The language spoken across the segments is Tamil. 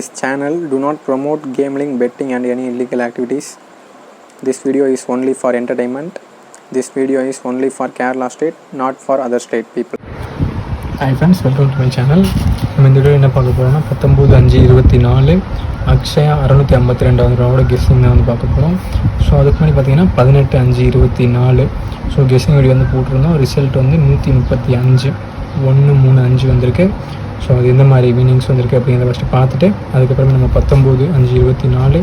This channel do not promote gambling, betting and any illegal activities. This video is only for entertainment. This video is only for Kerala state, not for other state people. Hi friends welcome to my channel நம்ம இந்த வீடியோ என்ன பார்க்க போகிறோம்னா பத்தொம்போது அஞ்சு இருபத்தி நாலு அக்ஷயா அறநூற்றி ஐம்பத்தி ரெண்டாவது ரூபாவோட கெஸ்ஸிங் தான் வந்து பார்க்க போகிறோம் ஸோ அதுக்கு முன்னாடி பார்த்தீங்கன்னா பதினெட்டு அஞ்சு இருபத்தி நாலு ஸோ கெஸ்ஸிங் வீடியோ வந்து போட்டிருந்தோம் ரிசல்ட் வந்து நூற்றி முப்பத்தி அஞ்சு ஒன்று மூணு அஞ்சு வந்திருக்கு ஸோ அது எந்த மாதிரி மீனிங்ஸ் வந்திருக்கு அப்படிங்கிறத ஃபஸ்ட்டு பார்த்துட்டு அதுக்கப்புறமே நம்ம பத்தொம்போது அஞ்சு இருபத்தி நாலு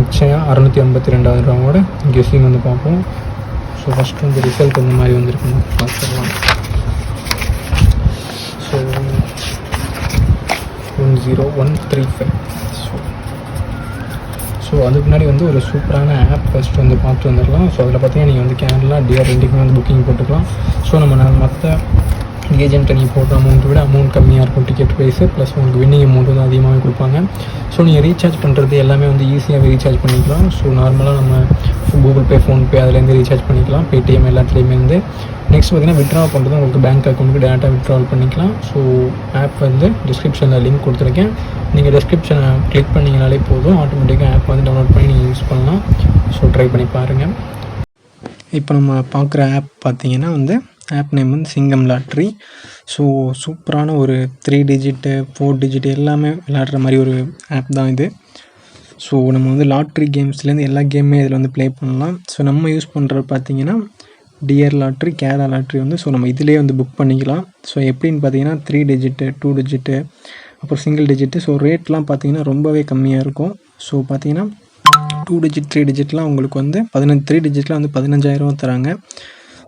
அக்ஷயா அறநூற்றி ஐம்பத்தி ரெண்டாவது ரூபாவோட கெஸ்ஸிங் வந்து பார்ப்போம். ஸோ ஃபஸ்ட்டு வந்து ரிசல்ட் எந்த மாதிரி வந்திருக்குன்னு பார்த்துடலாம். So one zero one three five so so அதுக்கு முன்னாடி வந்து ஒரு சூப்பரான ஆப் ஃபஸ்ட் வந்து பார்த்து வந்துடலாம். ஸோ அதில் பார்த்தீங்கன்னா நீங்கள் வந்து கேரளா டிஆர் ரெண்டுக்குமே வந்து புக்கிங் போட்டுக்கலாம். ஸோ நம்ம மற்ற ஏஜென்ட்டை நீங்கள் போடுற அமௌண்ட்டை விட அமௌண்ட் கம்மியாக இருக்கும். டிக்கெட் ப்ரைஸு ப்ளஸ் உங்களுக்கு வின்னிங் அமௌண்ட் வந்து அதிகமாகவே கொடுப்பாங்க. ஸோ நீங்கள் ரீசார்ஜ் பண்ணுறது எல்லாமே வந்து ஈஸியாகவே ரீசார்ஜ் பண்ணிக்கலாம். ஸோ நார்மலாக நம்ம கூகுள் பே ஃபோன்பே அதுலேருந்து ரீசார்ஜ் பண்ணிக்கலாம். பேடிஎம் எல்லாத்துலேயுமே வந்து நெக்ஸ்ட் பார்த்தீங்கன்னா விட்ரா பண்ணுறது உங்களுக்கு பேங்க் அக்கௌண்ட்டுக்கு டேரெக்டாக விட்ராவல் பண்ணிக்கலாம். ஸோ ஆப் வந்து டிஸ்கிரிப்ஷனில் லிங்க் கொடுத்துருக்கேன். நீங்கள் டிஸ்கிரிப்ஷனை கிளிக் பண்ணிங்கனாலே போதும். ஆட்டோமேட்டிக்காக ஆப் வந்து டவுன்லோட் பண்ணி நீங்கள் யூஸ் பண்ணலாம். ஸோ ட்ரை பண்ணி பாருங்கள் இப்போ நம்ம பார்க்குற ஆப் பார்த்தீங்கன்னா வந்து ஆப் நேம் வந்து சிங்கம் லாட்ரி ஸோ சூப்பரான ஒரு த்ரீ டிஜிட்டு ஃபோர் டிஜிட் எல்லாமே விளையாடுற மாதிரி ஒரு ஆப் தான் இது. ஸோ நம்ம வந்து லாட்ரி கேம்ஸ்லேருந்து எல்லா கேமுமே இதில் வந்து ப்ளே பண்ணலாம். ஸோ நம்ம யூஸ் பண்ணுறது பார்த்தீங்கன்னா டிஆர் லாட்ரி கேரா லாட்ரி வந்து ஸோ நம்ம இதிலே வந்து புக் பண்ணிக்கலாம். ஸோ எப்படின்னு பார்த்தீங்கன்னா த்ரீ டிஜிட்டு டூ டிஜிட்டு அப்புறம் சிங்கிள் டிஜிட்டு ஸோ ரேட்லாம் பார்த்தீங்கன்னா ரொம்பவே கம்மியாக இருக்கும். ஸோ பார்த்தீங்கன்னா டூ டிஜிட் த்ரீ டிஜிட்லாம் உங்களுக்கு வந்து பதினஞ்சு த்ரீ டிஜிட்லாம் வந்து பதினஞ்சாயிரம் தராங்க.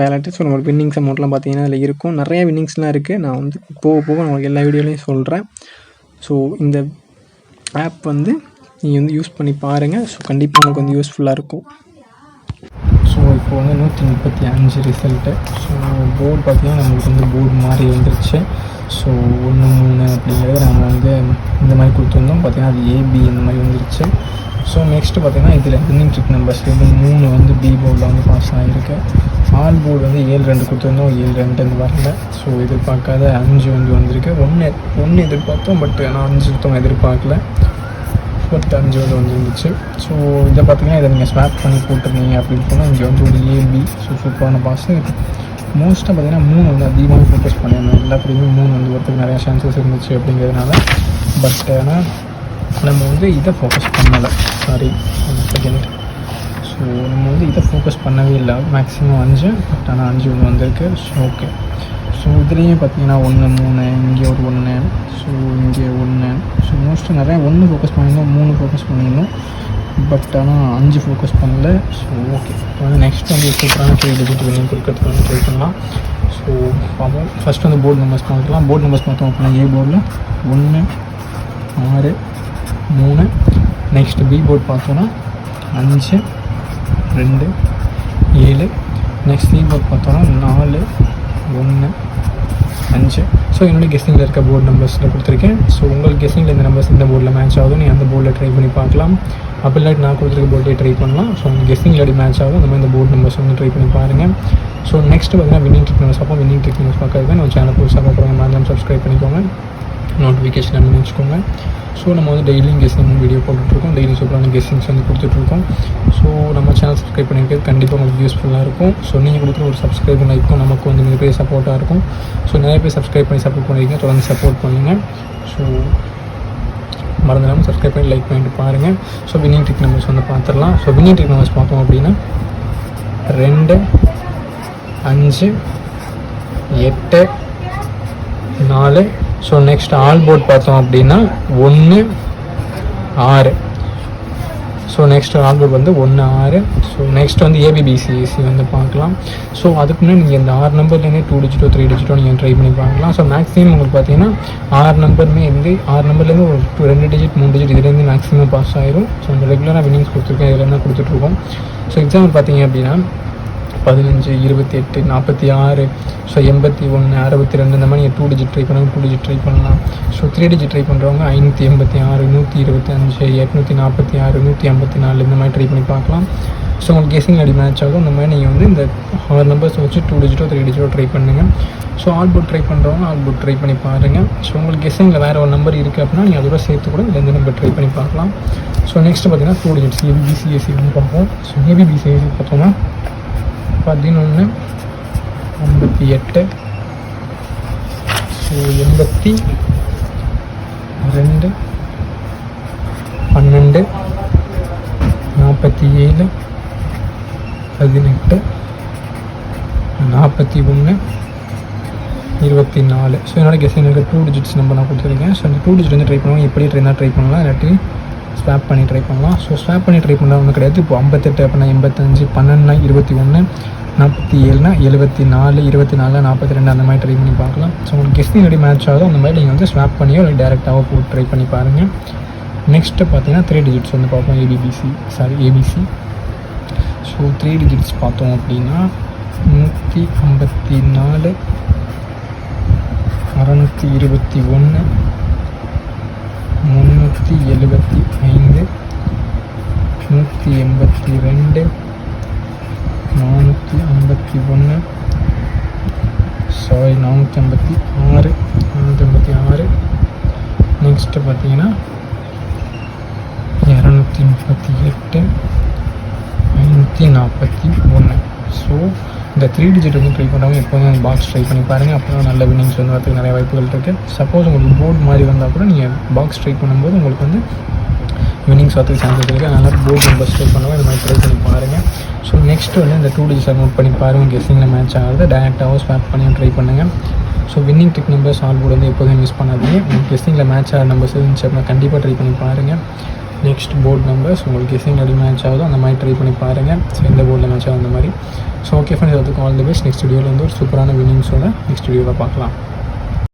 வேலட்டு ஸோ நம்மளோட வின்னிங்ஸ் அமௌண்ட்லாம் பார்த்தீங்கன்னா அதில் இருக்கும். நிறையா வின்னிங்ஸ்லாம் இருக்குது நான் வந்து போக போக நான் உங்களுக்கு எல்லா வீடியோலையும் சொல்கிறேன் ஸோ இந்த ஆப் வந்து நீங்கள் வந்து யூஸ் பண்ணி பாருங்கள் ஸோ கண்டிப்பாக உங்களுக்கு வந்து யூஸ்ஃபுல்லாக இருக்கும். ஸோ இப்போ வந்து நூற்றி முப்பத்தி அஞ்சு ரிசல்ட்டு ஸோ போர்டு பார்த்திங்கன்னா நம்மளுக்கு வந்து போர்டு மாதிரி வந்துருச்சு ஸோ ஒன்று மூணு அப்படிங்கிறது நம்ம வந்து இந்த மாதிரி கொடுத்துருந்தோம். பார்த்திங்கன்னா அது ஏபி இந்த மாதிரி வந்துருச்சு. ஸோ நெக்ஸ்ட்டு பார்த்தீங்கன்னா இதில் வின்னிங் ட்ரிக் நம்பர்ஸ் வந்து மூணு வந்து பி போர்டில் வந்து பாஸ் ஆகிருக்கு ஆல் போர்டு வந்து ஏழு ரெண்டு கொடுத்துருந்தோம் ஏழு ரெண்டு வரல. ஸோ எதிர்பார்க்காத அஞ்சு வந்து வந்திருக்கு. ஒன்று ஒன்று எதிர்பார்த்தோம் பட் நான் அஞ்சு சுத்தம் எதிர்பார்க்கல. பட் அஞ்சு வந்து வந்துருந்துச்சு. ஸோ இதை பார்த்தீங்கன்னா இதை நீங்கள் ஸ்வாப் பண்ணி போட்டிருந்தீங்க அப்படின்னு சொன்னால் இங்கே வந்து ஒரு ஏபி ஸோ சூப்பரான பாஸ் மோஸ்ட்டாக பார்த்தீங்கன்னா மூணு வந்து அதிகமாக ஃபோக்கஸ் பண்ணியிருந்தோம். எல்லாத்துலேயுமே மூணு வந்து வரதுக்கு நிறையா சான்சஸ் இருந்துச்சு அப்படிங்கிறதுனால. பட் ஆனால் நம்ம வந்து இதை ஃபோக்கஸ் பண்ணலை. சாரி செகண்ட் ஸோ நம்ம வந்து இதை ஃபோக்கஸ் பண்ணவே இல்லை. மேக்ஸிமம் அஞ்சு பட் ஆனால் அஞ்சு ஒன்று வந்திருக்கு. ஸோ ஓகே ஸோ இதுலேயும் பார்த்தீங்கன்னா ஒன்று மூணு இங்கே ஒரு ஒன்று ஸோ இங்கே ஒன்று ஸோ மோஸ்ட்டு நிறையா ஒன்று ஃபோக்கஸ் பண்ணியிருந்தோம் மூணு ஃபோக்கஸ் பண்ணியிருந்தோம். பட் ஆனால் அஞ்சு ஃபோக்கஸ் பண்ணல. ஸோ ஓகே வந்து நெக்ஸ்ட் வந்து சூப்பரான த்ரீ டிஜிட் வினிங் கொடுக்கறதுக்கு வந்து ட்ரை பண்ணலாம். ஸோ பார்ப்போம். ஃபஸ்ட் வந்து போர்டு நம்பர்ஸ் பார்க்கலாம். போர்டு நம்பர்ஸ் பார்த்தோம் அப்படின்னா ஏ போர்டில் ஒன்று ஆறு மூணு. நெக்ஸ்ட் பி போர்டு பார்த்தோன்னா அஞ்சு ரெண்டு ஏழு நெக்ஸ்ட் தீம் போர்ட் பார்த்தோன்னா நாலு ஒன்று அஞ்சு. ஸோ என்னோடய கெஸ்டிங்கில் இருக்க போர்டு நம்பர்ஸில் கொடுத்துருக்கேன். ஸோ உங்களுக்கு கெஸ்டிங்கில் இந்த நம்பர்ஸ் இந்த போர்டில் மேட்ச் ஆகுது நீ அந்த போர்டில் ட்ரை பண்ணி பார்க்கலாம். அப்படி இல்லாட்டி நான் கொடுத்துருக்க போர்டே ட்ரை பண்ணலாம். ஸோ உங்கள் கெஸ்டிங்கில் எப்படி மேட்ச் ஆகும் அந்த மாதிரி இந்த போர்டு நம்பர்ஸ் வந்து ட்ரை பண்ணி பாருங்கள் ஸோ நெக்ஸ்ட் பார்த்தீங்கன்னா வின்னிங் ட்ரிக் நியூஸ் அப்போ வின்னிங் ட்ரிக் நியூஸ் பார்க்கறதுக்கு நம்ம சேனல் புதுசாக பார்க்குறவங்க மாதிரி சப்ஸ்கிரைப் பண்ணிக்கோங்க. நோட்டிஃபிகேஷன் பண்ணி வச்சுக்கோங்க ஸோ நம்ம வந்து டெய்லியும் கெஸ்டிங் வீடியோ போட்டுட்ருக்கோம் டெய்லி சூப்பரான கெஸ்டிங்ஸ் வந்து கொடுத்துட்ருக்கோம் ஸோ சேனல் சப்ஸ்கிரைப் பண்ணிக்கிட்டு கண்டிப்பாக உங்களுக்கு யூஸ்ஃபுல்லாக இருக்கும். ஸோ நீங்கள் கொடுக்குற ஒரு சப்ஸ்கிரைப் லைக்கும் நமக்கு வந்து மிகப்பெரிய சப்போர்ட்டாக இருக்கும். ஸோ நிறைய பேர் சப்ஸ்கிரைப் பண்ணி சப்போர்ட் பண்ணியிருக்கீங்க தொடர்ந்து சப்போர்ட் பண்ணுங்கள் ஸோ மறந்துடாமல் சப்ஸ்கிரைப் பண்ணி லைக் பண்ணிட்டு பாருங்கள் ஸோ வினிங் ட்ரிக் நம்பர்ஸ் வந்து பார்த்துடலாம். ஸோ வினிங் ட்ரிக் நம்பர்ஸ் பார்த்தோம் அப்படின்னா ரெண்டு அஞ்சு எட்டு நாலு. ஸோ நெக்ஸ்ட் ஆல் போர்ட் பார்த்தோம் அப்படின்னா ஒன்று ஆறு. ஸோ நெக்ஸ்ட் ஆல் வந்து ஒன்று ஆறு. ஸோ நெக்ஸ்ட் வந்து ஏபிபிசிஎஸ்சி வந்து பார்க்கலாம். ஸோ அதுக்கு முன்னாடி நீங்கள் இந்த ஆறு நம்பர்லேருந்தே டூ டிஜிட்டோ த்ரீ டிஜிட்டோ நீங்கள் ட்ரை பண்ணி பார்க்கலாம். ஸோ மேக்ஸிமம் உங்களுக்கு பார்த்தீங்கன்னா ஆறு நம்பருமே இருந்து ஆறு நம்பர்லேருந்து ஒரு டூ ரெண்டு டிஜிட் மூணு டிஜிட் இதுலேருந்து மேக்ஸிமம் பாஸ் ஆயிரும். ஸோ நம்ம ரெகுலராக வின்னிங்ஸ் கொடுத்துருக்கேன் இதில் தான் கொடுத்துட்ருக்கோம் ஸோ எக்ஸாம்பிள் பார்த்தீங்க அப்படின்னா பதினஞ்சு இருபத்தி எட்டு நாற்பத்தி ஆறு ஸோ எண்பத்தி ஒன்று அறுபத்தி ரெண்டு இந்த மாதிரி நீங்கள் டூ டிஜிட் ட்ரை பண்ணுங்கள் டூ டிஜிட் ட்ரை பண்ணலாம். ஸோ த்ரீ டிஜிட் ட்ரை பண்ணுறவங்க ஐநூற்றி எண்பத்தி ஆறு நூற்றி இருபத்தி அஞ்சு எட்நூற்றி நாற்பத்தி ஆறு நூற்றி ஐம்பத்தி நாலு இந்த மாதிரி ட்ரை பண்ணி பார்க்கலாம். ஸோ உங்களுக்கு கெஸிங் அடி மேட்ச் ஆகும். இந்த மாதிரி நீங்கள் வந்து இந்த ஆறு நம்பர்ஸ் வச்சு டூ டிஜிட்டோ த்ரீ டிஜிட்டோ ட்ரை பண்ணுங்கள் ஸோ ஆல் புட் ட்ரை பண்ணுறவங்க ஆல் புட் ட்ரை பண்ணி பாருங்கள் ஸோ உங்களுக்கு கெஸிங்கில் வேறு ஒரு நம்பர் இருக்குது அப்படின்னா நீங்கள் அதோட சேர்த்து கூட இந்த நம்பர் ட்ரை பண்ணி பார்க்கலாம். ஸோ நெக்ஸ்ட் பார்த்தீங்கன்னா two digits A B B C S C பார்ப்போம். ஸோ ஏபிபிசிஎஸ்சி பார்த்தோம்னா பதினொன்று ஐம்பத்தி எட்டு ஸோ எண்பத்தி ரெண்டு பன்னெண்டு நாற்பத்தி ஏழு பதினெட்டு நாற்பத்தி ஒன்று இருபத்தி நாலு. ஸோ என்னோட கெஸ் எனக்கு டூ டிஜிட்ஸ் நம்பர் நான் கொடுத்துருக்கேன். ஸோ அந்த டூ டிஜிட் வந்து ட்ரை பண்ணுவோம் எப்படி ட்ரை ட்ரை பண்ணலாம். இல்லாட்டி ஸ்வாப் பண்ணி ட்ரை பண்ணலாம். ஸோ ஸ்வாப் பண்ணி ட்ரை பண்ணலாம் ஒன்றும் கிடையாது. இப்போ ஐம்பத்தெட்டு அப்படின்னா எண்பத்தஞ்சு பன்னெண்டுனா இருபத்தி ஒன்று நாற்பத்தி ஏழுனா எழுபத்தி நாலு இருபத்தி நாலு நாற்பத்தி ரெண்டு அந்த மாதிரி ட்ரை பண்ணி பார்க்கலாம். ஸோ உங்களுக்கு கெஸ்டிங் எப்படி மேட்ச் ஆகுதோ அந்த மாதிரி நீங்கள் வந்து ஸ்வாப் பண்ணியோ இல்லை டேரெக்டாகவோ போட்டு ட்ரை பண்ணி பாருங்கள் நெக்ஸ்ட்டு பார்த்தீங்கன்னா த்ரீ டிஜிட்ஸ் வந்து பார்ப்போம். A B B C sorry ABC so three digits பார்த்தோம் அப்படின்னா நூற்றி ஐம்பத்தி நாலு அறநூற்றி இருபத்தி ஒன்று முந்நூற்றி எழுபத்தி ஐந்து நூற்றி எண்பத்தி ரெண்டு நானூற்றி ஐம்பத்தி ஒன்று சாரி நானூற்றி ஐம்பத்தி ஆறு நானூற்றி ஐம்பத்தி ஆறு. நெக்ஸ்ட்டு பார்த்தீங்கன்னா இரநூத்தி முப்பத்தி எட்டு ஐநூற்றி நாற்பத்தி ஒன்று. ஸோ இந்த த்ரீ டிஜிட் வந்து ட்ரை பண்ணுறவங்க எப்போதும் பாக்ஸ் ட்ரை பண்ணி பாருங்கள் அப்போ தான் நல்ல வின்னிங்ஸ் வந்து வரதுக்கு நிறைய வாய்ப்புகள் இருக்குது சப்போஸ் உங்களுக்கு போர்டு மாதிரி வந்தால் கூட நீங்கள் பாக்ஸ் ட்ரை பண்ணும்போது உங்களுக்கு வந்து வின்னிங்ஸ் வரதுக்கு சான்சஸ் இருக்குது அதனால் போர்டு நம்பர்ஸ் ட்ரை பண்ணுவோம் இந்த மாதிரி ட்ரை பண்ணி பாருங்கள் ஸோ நெக்ஸ்ட் வந்து இந்த டூ டிஜிட்ஸை நோட் பண்ணி பாருங்கள் கெஸ்ஸிங்கில் மேட்ச் ஆகுது. டேரெக்டாகவும் ஸ்வாப் பண்ணி ட்ரை பண்ணுங்கள் so winning deck numbers all board வந்து எப்போதும் மிஸ் பண்ணாதீங்க. உங்களுக்கு கெஸ்ஸிங்கில் மேட்ச் ஆகிற நம்பர்ஸ் இருந்துச்சு அப்படின்னா கண்டிப்பாக ட்ரை பண்ணி பாருங்கள் நெக்ஸ்ட் போர்டு நம்பர்ஸ் உங்களுக்கு கெஸ்ஸிங் அடி மேட்ச் ஆகுதோ அந்த மாதிரி ட்ரை பண்ணி பாருங்கள் ஸோ எந்த போர்டில் மேட்ச் ஆகும் அந்த மாதிரி. ஸோ ஓகே ஃப்ரெண்ட்ஸ் அதுக்கு ஆல் தி பெஸ்ட் நெக்ஸ்ட் வீடியோவில் வந்து ஒரு சூப்பரான வின்னிங்ஸோட நெக்ஸ்ட் வீடியோவில் பார்க்கலாம்.